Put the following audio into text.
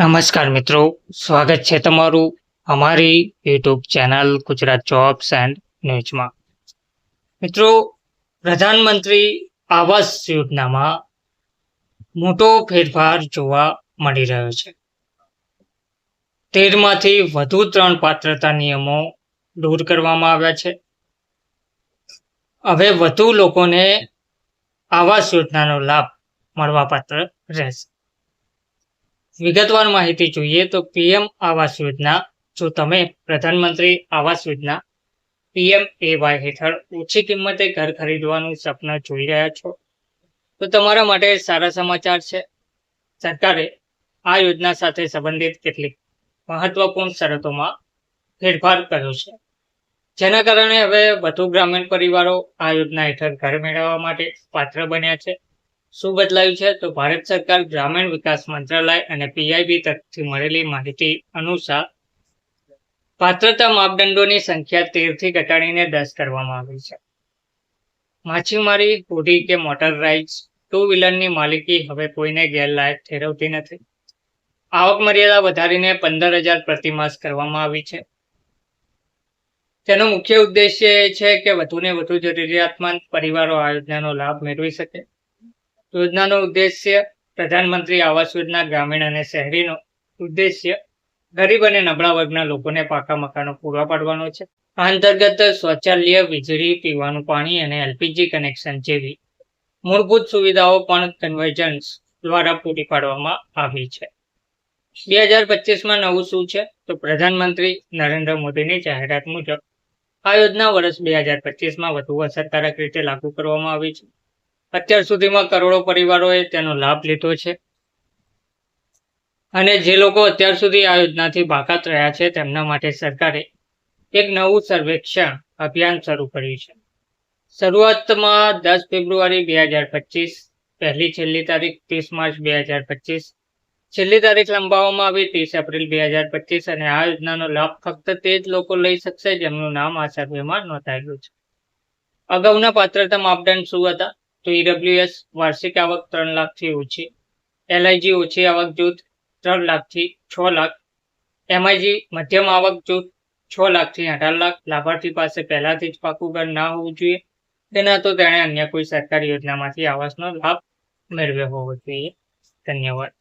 નમસ્કાર મિત્રો, સ્વાગત છે તમારું અમારી YouTube channel Gujarat jobs and ન્યૂઝમાં. મિત્રો, પ્રધાનમંત્રી આવાસ યોજનામાં મોટો ફેરફાર જોવા મળી રહ્યો છે. તેરમાંથી વધુ ત્રણ પાત્રતા નિયમો દૂર કરવામાં આવ્યા છે. હવે વધુ લોકોને આવાસ યોજનાનો લાભ મળવાપાત્ર રહેશે. વિગતવાર માહિતી જોઈએ તો પીએમ આવાસ યોજના, જો તમે પ્રધાનમંત્રી આવાસ યોજના, પીએમ એવાય હેઠળ ઓછી કિંમતે ઘર ખરીદવાનું સપના જોઈ રહ્યા છો, તો તમારા માટે સારા સમાચાર છે. સરકારે આ યોજના સાથે સંબંધિત કેટલીક મહત્વપૂર્ણ શરતોમાં ફેરફાર કર્યો છે. જેના કારણે હવે વધુ ગ્રામીણ પરિવારો આ યોજના હેઠળ ઘર મેળવવા માટે પાત્ર બન્યા છે. શું બદલાયું છે? તો ભારત સરકાર ગ્રામીણ વિકાસ મંત્રાલય અને પીઆઈબી તરફથી મળેલી માહિતી અનુસાર પાત્રતા માપદંડોની સંખ્યા તેરથી ઘટાડીને દસ કરવામાં આવી છે. માછીમારી, હોડી કે મોટર રાઇડ્સ ટુ વ્હીલરની માલિકી હવે કોઈને ગેરલાયક ઠેરવતી નથી. આવક મર્યાદા વધારીને પંદર હજાર પ્રતિમાસ કરવામાં આવી છે. તેનો મુખ્ય ઉદ્દેશ્ય એ છે કે વધુને વધુ જરૂરિયાતમંદ પરિવારો આ યોજનાનો લાભ મેળવી શકે. યોજનાનો ઉદ્દેશ્ય પ્રધાનમંત્રી આવાસ યોજના ગ્રામીણ અને શહેરીનો ઉદ્દેશ્ય ગરીબ અને નબળા વર્ગના લોકોને પાકા મકાનો પૂરા પાડવાનો છે. આ અંતર્ગત શૌચાલય વીજળી, પીવાનું પાણી અને એલપીજી કનેક્શન જેવી મૂળભૂત સુવિધાઓ પણ કન્વર્જન્સ દ્વારા પૂરી પાડવામાં આવી છે. બે હજાર પચીસમાં નવું શું છે? તો પ્રધાનમંત્રી નરેન્દ્ર મોદીની જાહેરાત મુજબ આ યોજના વર્ષ બે હજાર પચીસમાં વધુ અસરકારક રીતે લાગુ કરવામાં આવી છે. અત્યાર સુધીમાં કરોડો પરિવારોએ તેનો લાભ લીધો છે. અને જે લોકો અત્યાર સુધી આ યોજનાથી બાકાત રહ્યા છે, તેમના માટે સરકારે એક નવું સર્વેક્ષણ અભિયાન શરૂ કર્યું છે. શરૂઆતમાં દસ ફેબ્રુઆરી બે હજાર પચીસ, પહેલી છેલ્લી તારીખ ત્રીસ માર્ચ બે હજાર પચીસ, છેલ્લી તારીખ લંબાવવામાં આવી ત્રીસ એપ્રિલ બે હજાર પચીસ અને આ યોજનાનો લાભ ફક્ત તે જ લોકો લઈ શકશે જેમનું નામ આ સર્વેમાં નોંધાયેલું છે. અગાઉના પાત્રતા માપદંડ શું હતા? તો ઈડબ્લ્યુએસ વાર્ષિક આવક ત્રણ લાખથી ઓછી એલઆઈજી ઓછી આવક જૂથ ત્રણ લાખથી છ લાખ એમઆઈજી મધ્યમ આવક જૂથ છ લાખથી અઢાર લાખ. લાભાર્થી પાસે પહેલાથી જ પાકું ઘર ના હોવું જોઈએ. તેના તો તેણે અન્ય કોઈ સરકારી યોજનામાંથી આવાસનો લાભ મેળવ્યો હોવો જોઈએ. ધન્યવાદ.